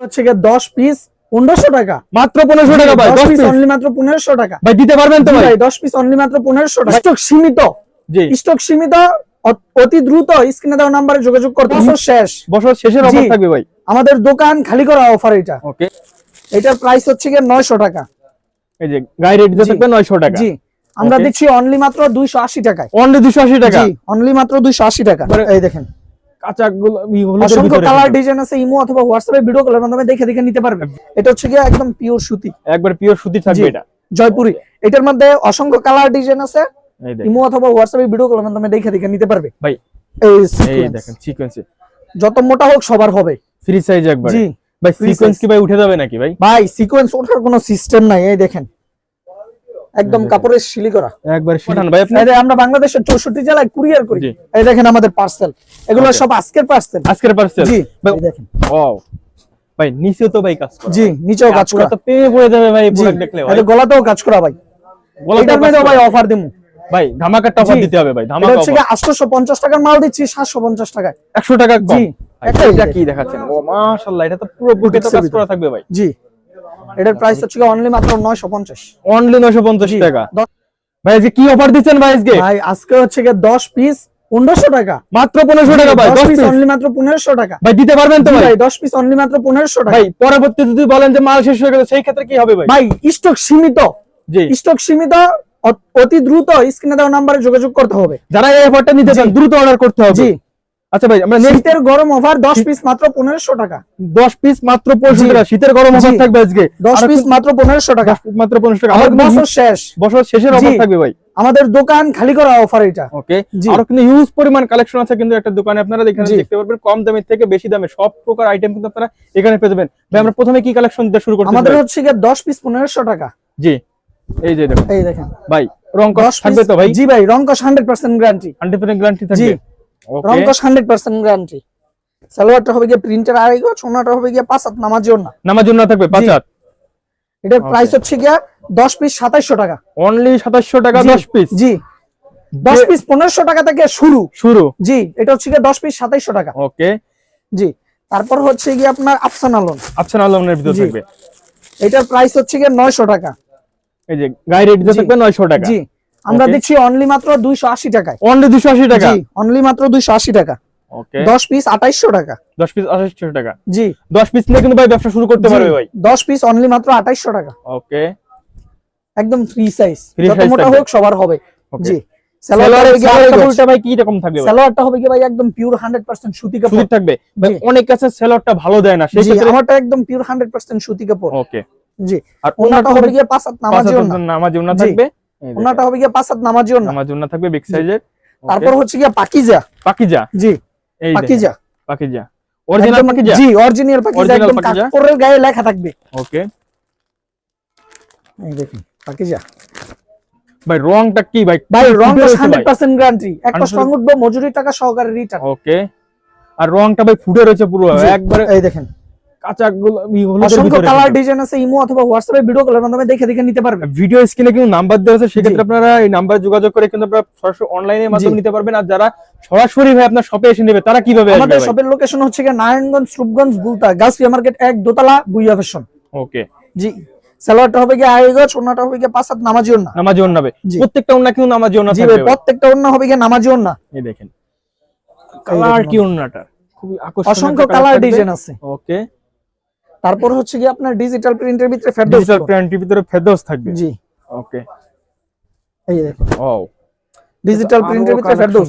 হচ্ছে গিয়ে দশ পিস পনেরোশো টাকা। মাত্র পনেরোশো টাকা ভাই দশ পিস অনলি মাত্র পনেরোশো টাকা। ভাই দিতে পারবেন তো ভাই? দশ পিস অনলি মাত্র পনেরোশো টাকা। স্টক সীমিত। জি। স্টক সীমিত অতি দ্রুত স্ক্রিনে দেওয়া নাম্বারে যোগাযোগ করতে বছর শেষ। বছর শেষের অফার থাকবে ভাই। আমাদের দোকান খালি করা অফার এটা ওকে এটার প্রাইস হচ্ছে গিয়ে নয়শো টাকা। এই যে গাড়ি রেট দিয়ে থাকবে নয়শো টাকা। জি। আমরা. দিচ্ছি অনলি মাত্র দুইশো আশি টাকায়। অনলি দুশো আশি টাকা। জি অনলি মাত্র দুইশো আশি টাকা। মানে- এই দেখেন। কাঁচা অসংখ্য কালার ডিজাইন আছে ইমো অথবা হোয়াটসঅ্যাপে ভিডিও কলের মাধ্যমে দেখে দেখে নিতে পারবেন এটা হচ্ছে গিয়ে একদম পিওর সুতি। একবার পিওর সুতি থাকবে এটা। জয়পুরি। এটার মধ্যে অসংখ্য কালার ডিজাইন আছে। ইমো অথবা হোয়াটসঅ্যাপে ভিডিও কলের মাধ্যমে দেখে দেখে নিতে পারবে। ভাই এই এই দেখেন সিকোয়েন্সে যত মোটা হোক সবার হবে। ফ্রি সাইজ একবার। জি ভাই free সিকোয়েন্স কি ভাই উঠে যাবে নাকি ভাই? ভাই সিকোয়েন্স ওঠার কোনো সিস্টেম নাই এই দেখেন। একদম কাপড়ের শিলি করা। একবার শিখান ভাই আপনি আমরা বাংলাদেশের চৌষট্টি জেলায় কুরিয়ার করি। এই দেখেন আমাদের পার্সেল এগুলো সব আজকের পার্সেল আজকের পার্সেল জি। ভাই দেখেন। ওয়াও ভাই নিচে তো ভাই কাজ করা। জি নিচেও কাজ পুরো করা। তো পেয়ে পড়ে যাবে ভাই প্রোডাক্ট দেখলে ভাই যে গলাতেও কাজ করা ভাই। গলাতেও এটার কাজ ভাই অফার দিমু। ভাই ধামাকা অফার দিতে হবে ভাই এটা ধামাকা হচ্ছে offer। আটশোশো পঞ্চাশ টাকার মাল দিচ্ছি সাতশো পঞ্চাশ টাকায়। 100 টাকা কম। জি। এটা কি দেখাচ্ছেন? ও মাশাআল্লাহ এটা তো পুরো বুকে তো কাজ করা থাকবে ভাই। জি। এটার প্রাইস হচ্ছে অনলি মাত্র নয়শো পঞ্চাশ। অনলি 950 টাকা। ভাই আজকে কি অফার দিচ্ছেন ভাই আজকে? ভাই আজকে হচ্ছে গিয়ে দশ পিস পনেরোশো টাকা। মাত্র 1500 টাকা ভাই 10 পিস অনলি মাত্র পনেরোশো টাকা। ভাই দিতে পারবেন তো ভাই? ভাই দশ পিস অনলি মাত্র পনেরোশো টাকা। ভাই পরবর্তী যদি বলেন যে মাল শেষ হয়ে গেল সেই ক্ষেত্রে কি হবে ভাই? ভাই স্টক সীমিত। জি। স্টক সীমিত অতি দ্রুত স্ক্রিনে দেওয়া নাম্বারে যোগাযোগ করতে হবে। যারা এই অফারটা নিতে চান দ্রুত অর্ডার করতে হবে। জি। আচ্ছা ভাই আমরা শীতের গরম অফার পিস মাত্র টাকা। 10 পিস মাত্র 15 টাকা শীতের গরম অফার থাকবে আজকে। পিস মাত্র টাকা। 10 পিস মাত্র 15 টাকা। বছর শেষ। বছর শেষের অফার থাকবে ভাই। আমাদের দোকান খালি করা অফার এটা ওকে। কিন্তু হিউজ পরিমাণ কালেকশন আছে কিন্তু একটা দোকানে আপনারা এখানে দেখতে পারবেন কম দামের থেকে বেশি দামে সব প্রকার আইটেম কিন্তু আপনারা এখানে পেয়ে যাবেন। ভাই আমরা প্রথমে কি কালেকশন দিয়ে শুরু করতে আমাদের হচ্ছে গিয়ে দশ পিস পনেরোশো টাকা। জি। এই যে দেখুন। এই দেখেন। ভাই রং কস থাকবে তো ভাই? জি ভাই রংকশ হান্ড্রেড পার্সেন্ট গ্যারান্টি 100% গ্যারান্টি থাকবে। রংকশ হান্ড্রেড পার্সেন্ট গ্যারান্টি সালোয়ারটা হবে গিয়ে প্রিন্টার আড়াই গো সোনাটা হবে গিয়ে পাঁচ হাত নামার জন্য নামার জন্য থাকবে পাঁচ হাত? এটার প্রাইস হচ্ছে গিয়া দশ পিস সাতাইশশো টাকা। অনলি 2700 টাকা জি, 10 পিস জি। দশ পিস পনেরোশো টাকা থেকে শুরু। শুরু? জি এটা হচ্ছে গিয়ে দশ পিস সাতাইশশো টাকা। ওকে জি তারপর হচ্ছে গিয়ে আপনার আফসান আলম আফসান আলমের ভিতর। থাকবে। এটার প্রাইস হচ্ছে গিয়ে নয়শো টাকা। এই যে গাড়ি রেট থাকবে 900 টাকা। জি। আমরা. দিচ্ছি অনলি মাত্র দুইশো আশি টাকায়। অনলি 280 টাকা? জি অনলি মাত্র দুইশো আশি টাকা। ওকে দশ পিস টাকা। 10 পিস 2800 টাকা? জি। 10 পিস নিয়ে কিন্তু ভাই ব্যবসা শুরু করতে পারবে ভাই। দশ পিস অনলি মাত্র আঠাইশশো টাকা। ওকে একদম ফ্রি সাইজ যত মোটা হোক সবার হবে। জি। সালোয়ারের সালোয়ারটা কাপড়টা ভাই কি রকম থাকবে সালোয়ারটা হবে কি ভাই একদম পিওর সুতি কাপড়। থাকবে। ভাই অনেক কাছে ভালো দেয় না সেই ক্ষেত্রে আমারটা একদম পিওর সুতি কাপড়। ওকে জি। আর ওনাটা হবে পাঁচ হাত নামাজি ওনা নামাজ থাকবে। ওনাটা হবে গিয়ে পাঁচ হাত নামাজি ওনা নামাজ জন্য থাকবে বিগ সাইজের তারপর হচ্ছে গিয়ে পাকিজা। পাকিজা? জি। এই পাকিজা। পাকিজা। অরিজিনাল পাকিজা? জি অরিজিনাল পাকিজা একদম কাপড়ের গায়ে লেখা থাকবে। ওকে এই দেখুন পাকিজা। ভাই রংটা কি ভাই? ভাই রং ফুটে রয়েছে হান্ড্রেড ভাই। পার্সেন্ট গ্যারান্টি একটা 100% মজুরি টাকা সহকারে রিটার্ন ওকে আর রংটা ভাই ফুটে রয়েছে পুরো একবারে এই দেখেন। কাঁচা অসংখ্য কালার ডিজাইন আছে ইমো অথবা হোয়াটসঅ্যাপে ভিডিও কলের মাধ্যমে দেখে দেখে নিতে পারবেন। ভিডিও স্ক্রিনে কিন্তু নাম্বার দেওয়া আছে সেক্ষেত্রে আপনারা এই নাম্বারে যোগাযোগ করে কিন্তু আপনারা সরাসরি অনলাইনের মাধ্যমে নিতে পারবেন। আর যারা সরাসরি ভাই আপনার শপে এসে নেবে তারা কীভাবে আমাদের শপের লোকেশন হচ্ছে গিয়ে নারায়ণগঞ্জ রূপগঞ্জ বুলতা গাছফিয়া মার্কেট এক দোতলা বুইয়া ফ্যাশন ওকে জি। সালোয়ারটা হবে গিয়ে আড়াই গজ ওনাটা হবে গিয়ে পাঁচ হাত নামাজি ওন্না নামাজি অন্যাবে জি। প্রত্যেকটা কিন্তু নামাজি থাকবে ওন্না হবে গিয়ে নামাজি ওন্না এই দেখেন। কালার কি অন্যটা খুবই আকর্ষণীয় অসংখ্য কালার ডিজাইন আছে। ওকে তারপর হচ্ছে গিয়ে আপনার ডিজিটাল প্রিন্টের ভিতরে ফেরদৌস ডিজিটাল প্রিন্টের ভিতরে ফেদোস থাকবে। জি। ওকে এই দেখুন। ও ডিজিটাল প্রিন্টের ভিতরে ফেরদৌস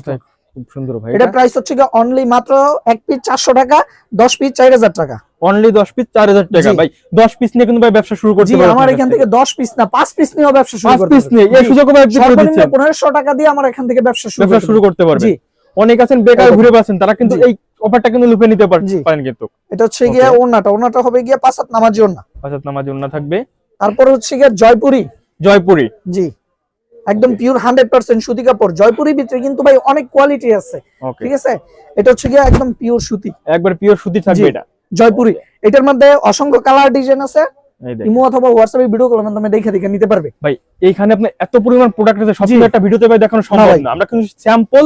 খুব সুন্দর ভাই এটা প্রাইস হচ্ছে গিয়ে অনলি মাত্র এক পিস চারশো টাকা দশ পিস চার হাজার টাকা। অনলি 10 পিস 4000 টাকা। ভাই 10 পিস নিয়ে কিন্তু ভাই ব্যবসা শুরু করতে জি পারবেন আমার এখান থেকে দশ পিস না পাঁচ পিস নিয়েও ব্যবসা শুরু করতে 5 পিস নিয়ে এই জি। সুযোগ ভাই আপনি করে সর্বনিম্ন দিচ্ছেন। পনেরোশো টাকা দিয়ে আমার এখান থেকে ব্যবসা শুরু ব্যবসা করতে শুরু পারবেন। করতে পারবেন। জি। অনেক আছেন বেকার ঘুরে পাচ্ছেন তারা কিন্তু এই অফারটা কিন্তু লুপে নিতে পারেন কিন্তু। এটা হচ্ছে গিয়ে হবে গিয়ে পাঁচ হাত নামাজি আচ্ছা নামাজ থাকবে। তারপর হচ্ছে গিয়ে জয়পুরি। জয়পুরি। জি। একদম পিওর হান্ড্রেড পার্সেন্ট সুতি কাপড়। ভিতরে কিন্তু ভাই অনেক কোয়ালিটি আছে। ঠিক আছে? এটা হচ্ছে গিয়ে একদম পিওর সুতি। একবার পিওর সুতি থাকবে এটা। জয়পুরি। এটার মধ্যে অসংখ্য কালার ডিজাইন আছে। ইমো অথবা হোয়াটসঅ্যাপে ভিডিও কলের মাধ্যমে দেখে দেখে নিতে পারবে। ভাই এইখানে আপনি এত পরিমাণ প্রোডাক্ট আছে সবগুলো একটা ভিডিওতে ভাই দেখানো সম্ভব না। আমরা কিন্তু স্যাম্পল।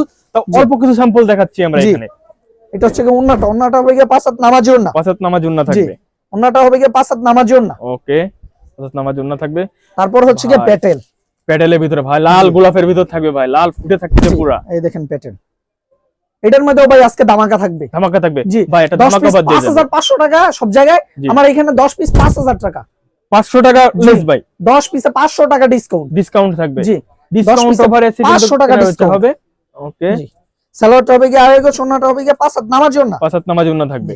অল্প কিছু স্যাম্পল দেখাচ্ছি আমরা এখানে। এটা হচ্ছে গিয়ে ওন্নাটা ওন্নাটা হবে গিয়ে পাঁচ হাত নামাজি ওন্না পাঁচাত নামাজ অন্য থাকবে? ওনাটা হবে গিয়ে পাঁচ হাত নামার জন্য ওকে। নামার জন্য থাকবে। তারপর হচ্ছে গিয়ে ভাই। প্যাটেল। প্যাডেলের ভিতরে ভাই লাল গোলাপের ভিতর থাকবে ভাই লাল ফুটে থাকছে জি, পুরা। এই দেখেন প্যাটেল। এটার মধ্যেও ভাই আজকে দামাকা থাকবে। ধামাকা থাকবে? জি ভাই এটা ধামাকা বাদ দিয়ে পাঁচ হাজার পাঁচশো টাকা সব জায়গায়। আমার এখানে দশ পিস পাঁচ হাজার টাকা। পাঁচশো টাকা জি। লেস ভাই। দশ পিসে পাঁচশো টাকা ডিসকাউন্ট ডিসকাউন্ট থাকবে। জি ডিসকাউন্ট অফারে 500 টাকা ডিসকাউন্ট হবে। ওকে। জি। সালোয়ারটা হবে গিয়ে আড়াই গো সোনাটা হবে গিয়ে পাঁচ হাত নামার জন্য পাঁচ হাত নামাজ থাকবে।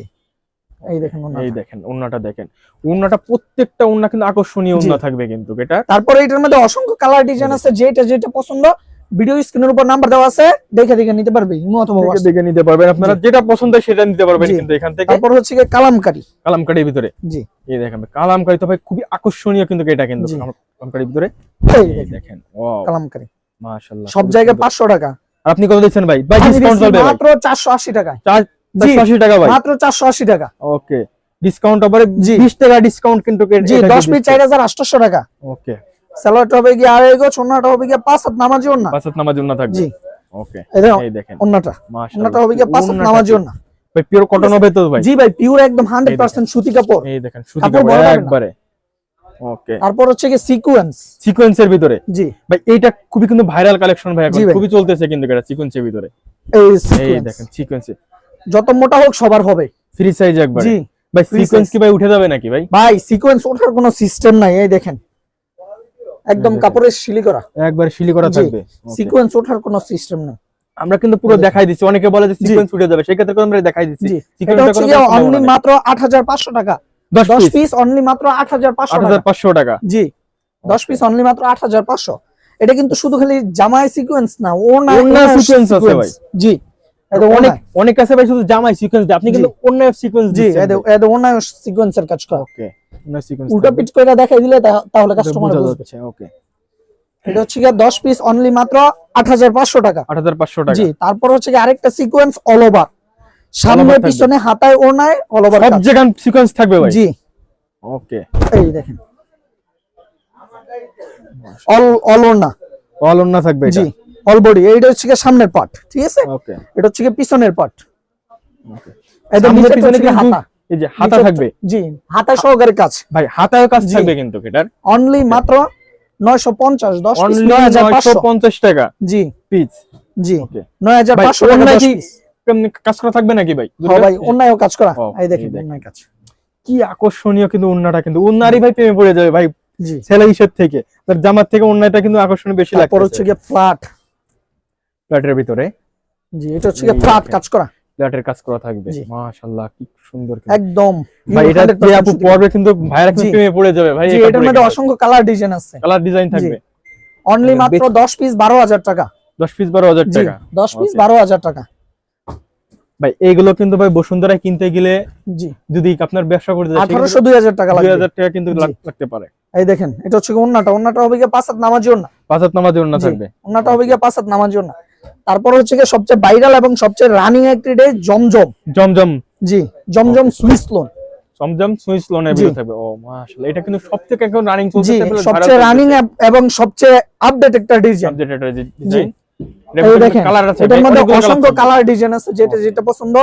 এই দেখেন এই দেখেন উন্নাটা দেখেন। উন্নাটা প্রত্যেকটা উন্না কিন্তু আকর্ষণীয় উন্না থাকবে কিন্তু এটা তারপরে এটার মধ্যে অসংখ্য কালার ডিজাইন আছে যেটা যেটা পছন্দ ভিডিও স্ক্রিনের উপর নাম্বার দেওয়া আছে দেখে দেখে নিতে পারবে ইমো অথবা দেখে দেখে নিতে পারবেন আপনারা যেটা পছন্দ সেটা নিতে পারবেন কিন্তু এখান থেকে। তারপর হচ্ছে কালামকারি। কালামকারির ভিতরে। জি। এই দেখেন কালামকারি তো ভাই খুবই আকর্ষণীয় কিন্তু এটা কিন্তু। কালামকারির ভিতরে। এই দেখেন, দেখেন ওয়াও কালামকারি। মাশাআল্লাহ সব জায়গায় সুন্দর। পাঁচশো টাকা। আর আপনি কত দিচ্ছেন ভাই? ভাই ডিসকাউন্ট চলবে মাত্র চারশো আশি টাকায়। চার জি। 480 টাকা ভাই? মাত্র চারশো আশি টাকা। ওকে ডিসকাউন্ট অফারে 20 টাকা ডিসকাউন্ট কিন্তু কে- জি এটা দশ দিয়ে পিস দিচ্ছে। চার হাজার আটশো টাকা। ওকে স্যালোয়ারটা হবে গিয়ে আড়াই গো সোনাটা হবে গিয়ে পাঁচ হাত নামার জন্য। পাঁচ হাত নামাজ উন্না থাকবে? জি। ওকে এই দেখেন। মাশাআল্লাহ। অন্যটা হবে গিয়ে পাঁচ হাত উন্নাটা নামার কি- ভাই পিওর কটন হবে তো ভাই? জি ভাই পিওর একদম হান্ড্রেড পার্সেন্ট সুতি কাপড়। এই দেখেন সুতি কাপড় না। একবারে। ওকে তারপর হচ্ছে গিয়ে সিকুয়েন্স সিকোয়েন্সের ভিতরে? জি। ভাই এইটা খুবই কিন্তু ভাইরাল কালেকশন ভাই এখন। খুবই চলতেছে কিন্তু এটা সিকোয়েন্সের ভিতরে। এই দেখেন সিকোয়েন্সে যত মোটা হোক সবার হবে। ফ্রি সাইজ একবার। জি। ভাই সিকোয়েন্স কি ভাই উঠে যাবে নাকি ভাই? ভাই সিকোয়েন্স ওঠার কোনো সিস্টেম নাই এই দেখেন। একদম কাপড়ের শিলি করা। একবার শিলি করা থাকবে। সিকোয়েন্স ওঠার কোনো সিস্টেম নেই। আমরা কিন্তু পুরো দেখাই দিচ্ছি। অনেকে বলে যে। সিকোয়েন্স উঠে যাবে সেই ক্ষেত্রে আমরা দেখাই দিচ্ছি। এটা হচ্ছে অনলি মাত্র আট হাজার পাঁচশো টাকা। দশ দশ পিস পিস অনলি মাত্র আট হাজার পাঁচশো আট টাকা। জি দশ পিস অনলি মাত্র আট হাজার পাঁচশো। এটা কিন্তু শুধু খালি জামাই সিকোয়েন্স না ও না ওড়না ওনার sequence আছে ভাই। জি এটা অনেক অনেক আছে ভাই শুধু জামাই সিকোয়েন্স আপনি কিন্তু অন্য সিকোয়েন্স জি এদের এদের অন্যায় সিকোয়েন্সের কাজ করা। ওকে অন্য সিকোয়েন্স উল্টা পিচ করে দেখাই দিলে তাহলে কাস্টমার বুঝবে। ওকে। এটা হচ্ছে গিয়ে দশ পিস অনলি মাত্র আট হাজার পাঁচশো টাকা। আট হাজার পাঁচশো টাকা। জি তারপর হচ্ছে গিয়ে আরেকটা সিকোয়েন্স অল ওভার সামনে পিছনে হাতায় ওনায় অল ওভার সব জায়গায় সিকোয়েন্স থাকবে ভাই। জি। ওকে এই দেখেন। অল অল ওনা অল অন্য থাকবে জি অল বডি। এইটা হচ্ছে গিয়ে সামনের পার্ট ঠিক আছে? ওকে এটা হচ্ছে গিয়ে পিছনের পার্ট ওকে এটা নিচে পিছনে কিন্তু হাতা। এই যে হাতা থাকবে? জি হাতা সহকারে কাজ। ভাই হাতায় কাজ থাকবে কিন্তু এটার। অনলি মাত্র নয়শো পঞ্চাশ দশ পিস অনলি নয় হাজার পাঁচশো পঞ্চাশ টাকা জি। পিস জি। ওকে নয় হাজার ভাই পাঁচশো অন্য টাকা কি কাজ করা থাকবে নাকি ভাই? হ্যাঁ ভাই অন্যায়ও কাজ করা। এই দেখেন অন্যায় কাজ। কি আকর্ষণীয় কিন্তু উন্নাটা কিন্তু। উন্নারই ভাই প্রেমে পড়ে যাবে ভাই ছেলে হিসেব থেকে। তার জামার থেকে উন্নাটা কিন্তু আকর্ষণীয় বেশি লাগছে হচ্ছে গিয়ে ফ্ল্যাট। ফ্ল্যাটের ভিতরে। জি এটা হচ্ছে গিয়ে ফ্ল্যাট কাজ করা। ফ্ল্যাটের কাজ করা থাকবে। মাশাআল্লাহ কি সুন্দর একদম। ভাই এটা 100% আপু। পরবে কিন্তু ভাইরা কিন্তু প্রেমে পড়ে যাবে ভাই এটার মধ্যে অসংখ্য কালার ডিজাইন আছে। কালার ডিজাইন থাকবে। অনলি এটা মাত্র দশ পিস বারো হাজার টাকা। 10 পিস 12000 জি টাকা। দশ পিস Okay. বারো হাজার টাকা। ভাই এইগুলো কিন্তু ভাই বসুন্ধরা কিনতে গেলে জি। যদি আপনার ব্যবসা করতে যায় আঠারোশো দুই হাজার টাকা লাগবে। 2000 টাকা কিন্তু লাগতে পারে। এই দেখেন এটা হচ্ছে ওন্নাটা। ওন্নাটা হবে গিয়ে পাঁচ হাত নামার জন্য পাঁচ হাত নামাজের জন্য থাকবে। ওন্নাটা হবে গিয়ে পাঁচ হাত নামার জন্য তারপর হচ্ছে গিয়ে সবচেয়ে ভাইরাল এবং সবচেয়ে রানিং একটি ডে জমজম। জমজম। জি Zamzam Swiss lawn Zamzam Swiss জি। ভিতরে থাকবে ও মাশাআল্লাহ এটা কিন্তু সবথেকে এখন রানিং চলছে সবচেয়ে রানিং এবং সবচেয়ে আপডেট একটা ডিজাইন ডিজাইন এই দেখেন এটার মধ্যে অসংখ্য কালার ডিজাইন আছে যেটা যেটা পছন্দ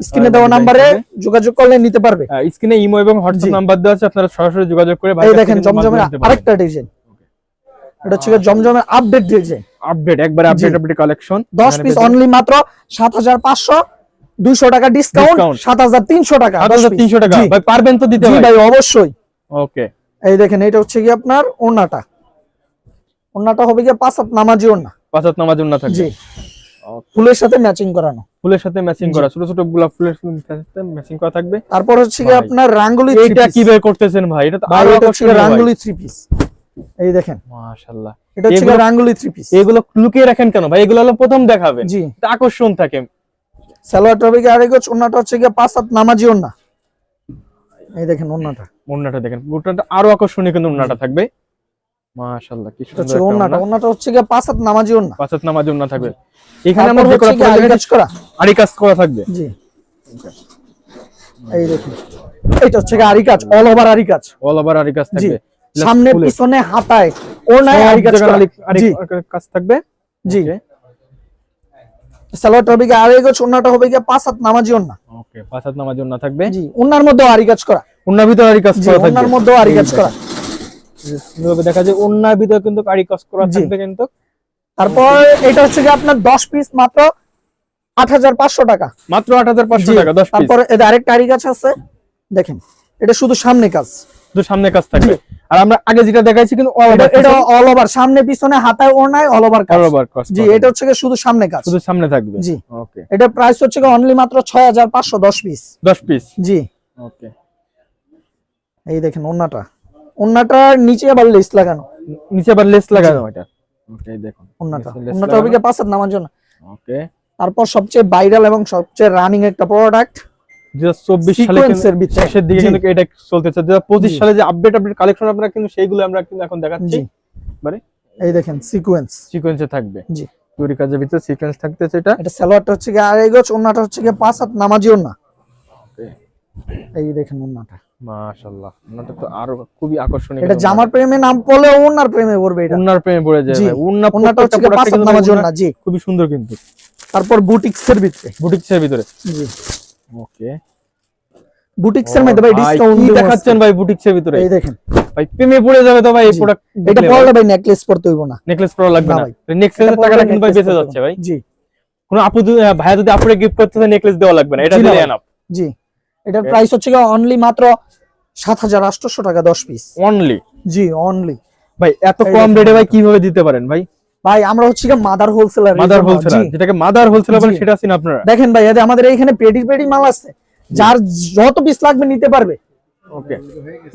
স্ক্রিনে দেওয়া design যোগাযোগ করলে নিতে পারবে। স্ক্রিনে ইমো এবং হোয়াটসঅ্যাপ নাম্বার দেওয়া আছে আপনারা সরাসরি যোগাযোগ করে এই দেখেন জমজমের আরেকটা ডিজাইন এটা হচ্ছে জমজমের আপডেট ডিজাইন আপডেট একবার আপডেট আপডেট কালেকশন দশ পিস অনলি মাত্র সাত হাজার পাঁচশো দুইশো টাকা ডিসকাউন্ট টাকা দশ piece। 300 টাকা ভাই পারবেন তো দিতে জি ভাই? ভাই অবশ্যই। ওকে এই দেখেন এটা হচ্ছে কি আপনার ওন্নাটা ওন্নাটা হবে গিয়ে পাঁচ হাত নামাজি ওন্না পাঁচ হাত নামাজ জন্য থাকবে। জি। ফুলের সাথে ম্যাচিং করানো। ফুলের সাথে ম্যাচিং করা ছোট ছোট গোলাপ ফুলের সাথে ম্যাচিং করা থাকবে। তারপর হচ্ছে কি আপনার রাঙ্গুলি এইটা কীভাবে করতেছেন ভাই? এটা তো আরও এটা হচ্ছে আকর্ষণীয় রাঙ্গুলি থ্রি পিস এই দেখেন। মাশাআল্লাহ। এটা হচ্ছে রাঙ্গুলি থ্রি পিস এগুলো লুকিয়ে রাখেন কেন ভাই? এগুলো হলো প্রথম দেখাবেন। জি। এটা আকর্ষণ থাকে। সালোয়ারটা হবে গিয়ে আরেক ওন্নাটা হচ্ছে কি পাঁচ হাত নামাজি ওন্না এই দেখেন ওন্নাটা ওন্নাটা দেখেন। ওটা আরও আকর্ষণীয় কিন্তু ওন্নাটা থাকবে। মাশাআল্লাহ কি সুন্দর ওন্নাটা ওন্নাটা হচ্ছে গিয়ে পাঁচ হাত নামাজি ওন্না পাঁচ হাত নামাজ ওন্না থাকবে। এখানে আমরা হচ্ছে গিয়ে কাজ করা। আরি কাজ করা থাকবে। জি। এই দেখুন। এইটা হচ্ছে গিয়ে আরি কাজ অল ওভার আরি কাজ। অল ওভার আরি কাজ থাকবে। সামনে পিছনে হাতায় ওনায় আরি কাজ করা। আরি- আরি- কাজ থাকবে। জি. সালোয়ারটা হবে গিয়ে আড়াই গজ ওন্নাটা হবে গিয়ে পাঁচ হাত নামাজি ওন্না ওকে পাঁচ হাত নামাজ ওন্না থাকবে। জি ওন্নার মধ্যে আরি কাজ করা। ওন্নার ভিতরে আরি কাজ করা আরি কাজ করা। সুন্দরভাবে দেখা যায় ওন্নার ভিতরে কিন্তু আরি কাজ করা থাকবে কিন্তু। তারপর এটা হচ্ছে কি আপনার দশ পিস মাত্র আট হাজার পাঁচশো টাকা। মাত্র আট হাজার পাঁচশো জি, টাকা দশ পিস তারপর এদের আরেকটা আরি কাজ আছে দেখেন এটা শুধু সামনে কাজ। শুধু সামনে কাজ থাকবে। আর আমরা আগে যেটা দেখাইছি কিন্তু এটা এটা অল ওভার সামনে পিছনে হাতায় ওড়নায় অল ওভার কাজ। All over কাজ জি এটা হচ্ছে শুধু সামনে কাজ। শুধু সামনে থাকবে। জি। ওকে এটা প্রাইস হচ্ছে অনলি মাত্র ছয় হাজার পাঁচশো দশ পিস দশ পিস জি। ওকে এই দেখেন ওন্নাটা ওন্নাটার নিচে আবার লেস লাগানো। নিচে আবার লেস লাগানো এটা। ওকে দেখুন। ওন্নাটা ওন্নাটা। ওদিকে পাঁচাত নামার জন্য। ওকে তারপর সবচেয়ে ভাইরাল এবং সবচেয়ে রানিং একটা প্রোডাক্ট দু হাজার চব্বিশ সালে Sequence এর শেষের দিকে কিন্তু এটা চলতেছে দু হাজার পঁচিশ জি। সালে যে আপডেট আপডেট কালেকশন আপনারা কিন্তু সেইগুলো আমরা কিন্তু এখন দেখাচ্ছি। জি। মানে এই দেখেন সিকোয়েন্স সিকোয়েন্সে থাকবে। জি। তৈরি কাজের ভিতরে সিকোয়েন্স থাকতেছে এটা। এটা সালোয়ারটা হচ্ছে কি আড়াই গজ ওন্নাটা হচ্ছে কি পাঁচ হাত নামাজি ওন্না এই দেখেন ওন্নাটা। মাশাআল্লাহ ওনাটা তো আরও খুবই আকর্ষণীয় এটা জামার প্রেমে নাম পড়লে ওন্নার প্রেমে পড়বে এটা। উন্নার প্রেমে পড়ে যায়। ভাই উন্না ওন্নাটা হচ্ছে পাঁচ নামাজি ওন্না জি। খুবই সুন্দর কিন্তু। তারপর বুটিক্স এর ভিতরে। বুটিক্সের ভিতরে। জি। ওকে। বুটিক্স এর মধ্যে ভাই ডিসকাউন্ট দেখাচ্ছেন ভাই বুটিক্সের ভিতরে? এই দেখেন। ভাই প্রেমে পড়ে যাবে তো ভাই এই প্রোডাক্ট এটা পড়লে ভাই। নেকলেস পড়তে হইব না। নেকলেস পরা লাগবে না। নেকলেসের টাকাটা কিন্তু ভাই বেঁচে যাচ্ছে ভাই। জি। কোনো আপু ভাইয়া যদি আপুরে গিফট করতে নেকলেস দেওয়া লাগবে না। এটা দিলে এনাফ জি। এটার প্রাইস হচ্ছে অনলি মাত্র সাত হাজার আটশোশো টাকা দশ পিস অনলি জি অনলি ভাই এত কম রেটে ভাই কীভাবে দিতে পারেন ভাই? ভাই আমরা হচ্ছে কি মাদার হোলসেলার মাদার হোলসেলার যেটাকে মাদার হোলসেলার বলে সেটা আছেন আপনারা? দেখেন ভাই এতে আমাদের এইখানে পেডি পেডি মাল আছে। যার যত পিস লাগবে নিতে পারবে। ওকে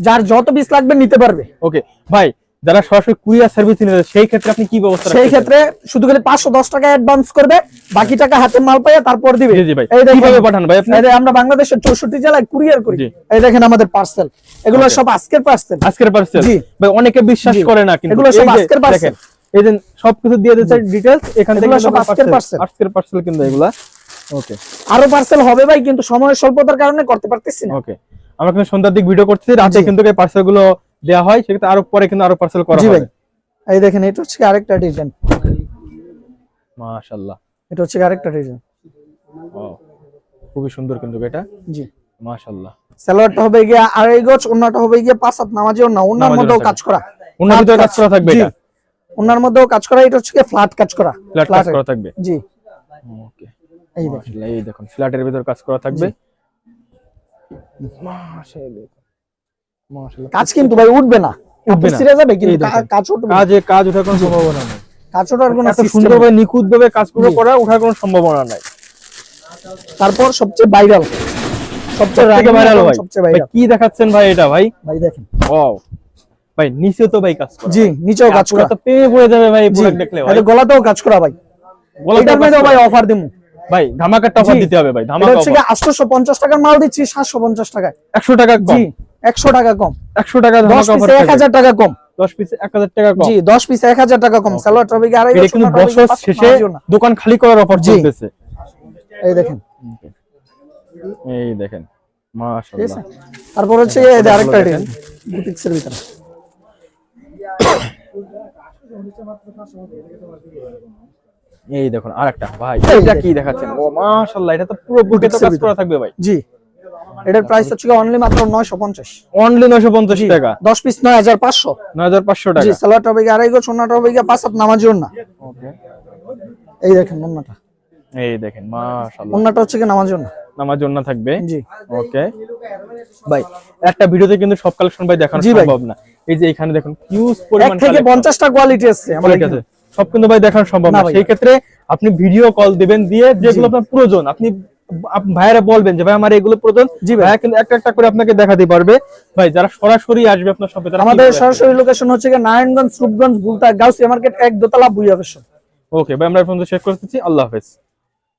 যার যত পিস লাগবে নিতে পারবে। ওকে ভাই যারা সরাসরি কুরিয়ার সার্ভিস নিতে সেই ক্ষেত্রে আপনি কি ব্যবস্থা সেই ক্ষেত্রে শুধু খালি পাঁচশো দশ টাকা অ্যাডভান্স করবে বাকি টাকা হাতে মাল পাইয়া তারপর দিবে। জি জি ভাই। কীভাবে পাঠান ভাই আপনি? আমরা বাংলাদেশের চৌষট্টি জেলায় কুরিয়ার করি। এই দেখেন আমাদের পার্সেল এগুলো সব আজকের পার্সেল আজকের পার্সেল জি। ভাই অনেকে বিশ্বাস করে না কিন্তু এগুলো সব আজকের। দেখেন, এই যে সবকিছু দিয়ে দিয়েছে ডিটেইলস এখান থেকে সব আজকের parcel। আজকের পার্সেল কিন্তু এগুলা। ওকে আরও পার্সেল হবে ভাই কিন্তু সময়ের স্বল্পতার কারণে করতে পারতেছি না। ওকে আমরা কিন্তু সন্ধ্যার দিক ভিডিও করতেছি রাতে কিন্তু এই পার্সেলগুলো দেওয়া হয় সেক্ষেত্রে আরও পরে কিন্তু আরও পার্সেল করা হবে। এই দেখেন এটা হচ্ছে আরেকটা ডিজাইন মাশাআল্লাহ এটা হচ্ছে আরেকটা ডিজাইন খুবই সুন্দর কিন্তু এটা। জি। মাশাআল্লাহ সালোয়ারটা হবে গিয়ে আড়াই গজ ওন্নাটা হবে গিয়ে পাঁচ হাত নামাজি ওন্না ওন্নার মধ্যেও কাজ করা। ওন্নার ভিতরে কাজ করা থাকবে। এটা? ওন্নার মধ্যেও কাজ করা এটা হচ্ছে ফ্ল্যাট কাজ করা। ফ্ল্যাট কাজ করা থাকবে? জি। ওকে এই দেখেন। এই দেখুন ফ্ল্যাটের ভিতর কাজ করা থাকবে। মাশাআল্লাহ কাজ কিন্তু ভাই উঠবে না। উঠবে না। যাবে কিন্তু। কাজ উঠবে। কাজে কাজ ওঠার কোনো সম্ভাবনা নেই। কাজ ওঠার কোনো নেই। সুন্দরভাবে নিখুঁত ভাবে কাজগুলো জি। করা ওঠার কোনো সম্ভাবনা নাই। তারপর সবচেয়ে ভাইরাল সবচেয়ে ভাইরাল ভাই। সবচেয়ে ভাইরাল কি দেখাচ্ছেন ভাই এটা ভাই? ভাই দেখেন। ওয়াও ভাই নিচে তো ভাই কাজ করা। জি নিচেও কাজ করা। তো পেয়ে পড়ে যাবে ভাই প্রোডাক্ট দেখলে ভাই। গলাতেও কাজ করা ভাই। কাজ করা। ভাই অফার দিমু। ভাই ধামাকা জি। দিতে হবে ভাই এটা ধামাকা হচ্ছে offer। আটশোশো পঞ্চাশ টাকার মাল দিচ্ছি সাতশো পঞ্চাশ টাকায়। 100 টাকা কম। জি একশো টাকা কম। 100 টাকা ধামাকা অফার পিসে এক হাজার টাকা কম। 10 পিসে 1000 টাকা কম। জি দশ পিসে এক হাজার টাকা কম। সালোয়ার টপিক আড়াই এটা কিন্তু বছর শেষে দোকান খালি করার অফার। চলতেছে। এই দেখেন। এই দেখেন। ঠিক মাশাআল্লাহ আছে। তারপর হচ্ছে এই যে আরেকটা দেখেন। বুটিক্সের ভিতরে। এই দেখুন আরেকটা ভাই এটা কি দেখাচ্ছেন? ও মাশাআল্লাহ এটা তো পুরো বুকে তো কাজ করা থাকবে ভাই। জি এটার প্রাইস হচ্ছে অনলি মাত্র নয়শো পঞ্চাশ। অনলি 950 টাকা। দশ পিস নয় হাজার পাঁচশো 9500 জি টাকা। সালোয়ার টপিক আড়াই গো সোনা টপিক পাঁচ হাত নামাজি ওন্না ওকে এই দেখেন ওন্নাটা এই দেখেন মাশাআল্লাহ। ওন্নাটা হচ্ছে কি নামাজি ওন্না নামার জন্য থাকবে। জি। ওকে ভাই একটা ভিডিওতে কিন্তু সব কালেকশন ভাই দেখানো। সম্ভব না। এই যে এখানে দেখুন এক পরিমাণ থেকে collection। পঞ্চাশটা কোয়ালিটি আছে আমার ঠিক আছে। সব কিন্তু ভাই দেখানো সম্ভব না। সেই ক্ষেত্রে আপনি ভিডিও কল দিবেন দিয়ে যেগুলো আপনার প্রয়োজন আপনি ভাইয়েরা বলবেন যে ভাই আমার এগুলো প্রয়োজন। জি ভাই। কিন্তু একটা একটা করে আপনাকে দেখাতে পারবে। ভাই যারা সরাসরি আসবে আপনার শপে আমাদের সরাসরি লোকেশন হচ্ছে নারায়ণগঞ্জ রূপগঞ্জ বুলতা গাউসিয়া মার্কেট এক দোতলা বুইয়া ফ্যাশন ওকে ভাই আমরা এখন শেষ করতেছি। আল্লাহ হাফেজ।